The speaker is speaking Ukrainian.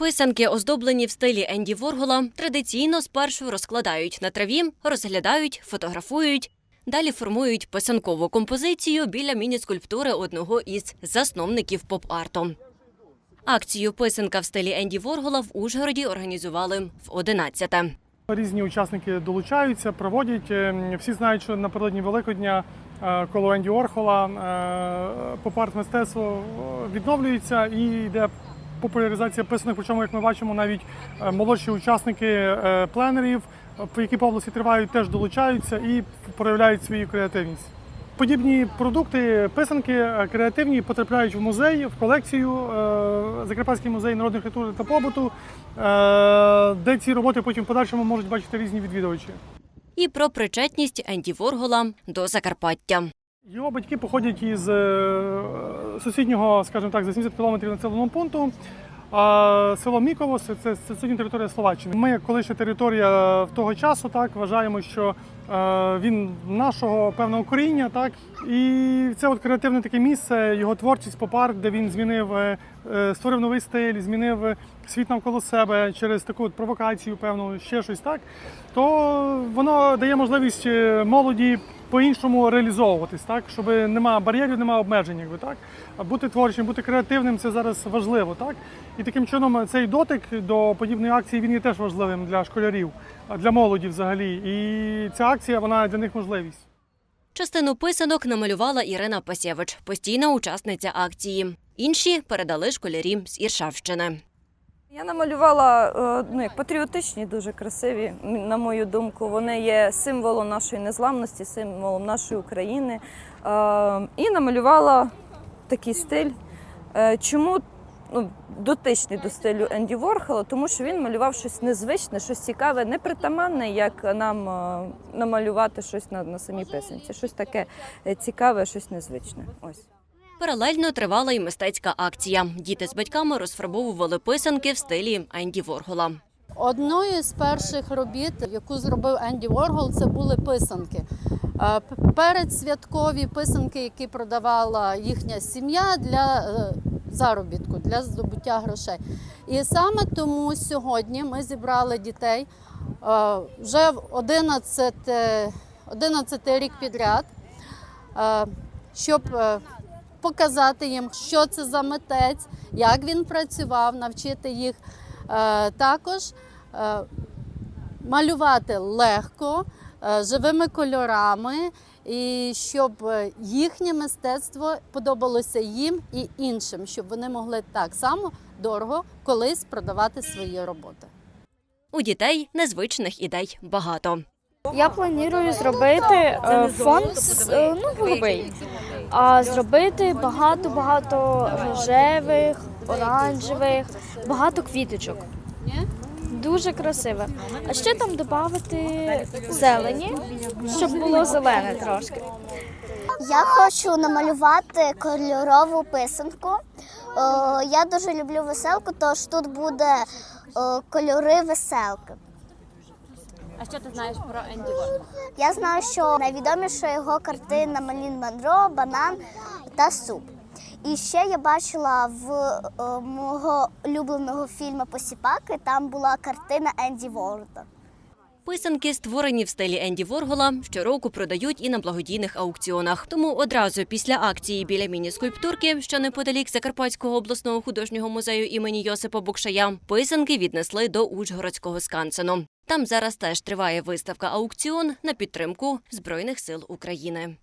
Писанки, оздоблені в стилі Енді Воргола, традиційно спершу розкладають на траві, розглядають, фотографують. Далі формують писанкову композицію біля міні-скульптури одного із засновників поп-арту. Акцію писанка в стилі Енді Воргола в Ужгороді організували в 11-те. Різні учасники долучаються, проводять. Е, Всі знають, що напередодні Великодня е, коло Енді Орхола е, поп-арт мистецтво відновлюється і йде популяризація писанок. Причому, як ми бачимо, навіть е, молодші учасники е, пленерів, е, які по області тривають, теж долучаються і проявляють свою креативність. Подібні продукти, писанки креативні потрапляють в музей, в колекцію Закарпатський музей народної культури та побуту, де ці роботи потім в подальшому можуть бачити різні відвідувачі. І про причетність Енді Воргола до Закарпаття. Його батьки походять із е, сусіднього, скажімо так, за 70 кілометрів населеного пункту. А село Міково це, сьогодні територія Словаччини. Ми, як колишня територія в того часу, так вважаємо, що е, він нашого певного коріння, так і це от креативне таке місце, його творчість поп-арт, де він змінив, е, створив новий стиль, змінив світ навколо себе через таку от провокацію, певну, ще щось так. То воно дає можливість молоді по-іншому реалізовуватись, так щоб нема бар'єрів, нема обмежень, якби так. А бути творчим, бути креативним це зараз важливо, так. І таким чином цей дотик до подібної акції він є теж важливим для школярів, для молоді взагалі. І ця акція вона для них можливість. Частину писанок намалювала Ірина Пасєвич, постійна учасниця акції. Інші передали школярі з Іршавщини. Я намалювала е, ну, як патріотичні, дуже красиві, на мою думку. Вони є символом нашої незламності, символом нашої України. Е, І намалювала такий стиль. Е, Чому ну, дотичний до стилю Енді Ворхола? Тому що він малював щось незвичне, щось цікаве, непритаманне, як нам намалювати щось на, на самій писанці. Щось таке цікаве, щось незвичне. Ось. Паралельно тривала й мистецька акція. Діти з батьками розфарбовували писанки в стилі Енді Воргола. Одною з перших робіт, яку зробив Енді Воргол, це були писанки. Е, Передсвяткові писанки, які продавала їхня сім'я для е, заробітку, для здобуття грошей. І саме тому сьогодні ми зібрали дітей е, вже в 11, е, 11 рік підряд, щоб показати їм, що це за митець, як він працював, навчити їх е, також е, малювати легко, е, живими кольорами, і щоб їхнє мистецтво подобалося їм і іншим, щоб вони могли так само дорого колись продавати свої роботи. У дітей незвичних ідей багато. Я планую зробити е, фон з, е, ну, голубий, а зробити багато-багато рожевих, оранжевих, багато квіточок. Дуже красиве. А ще там додати зелені, щоб було зелене трошки. Я хочу намалювати кольорову писанку. Я дуже люблю веселку, тож тут буде кольори веселки. А що ти знаєш про Енді Воргол? Я знаю, що найвідоміша його картина Малін Монро, банан та суп. І ще я бачила в о, мого улюбленого фільму Посіпаки. Там була картина Енді Ворда. Писанки, створені в стилі Енді Воргола, щороку продають і на благодійних аукціонах. Тому одразу після акції біля міні-скульптурки, що неподалік Закарпатського обласного художнього музею імені Йосипа Букшая, писанки віднесли до Ужгородського скансену. Там зараз теж триває виставка аукціон на підтримку Збройних сил України.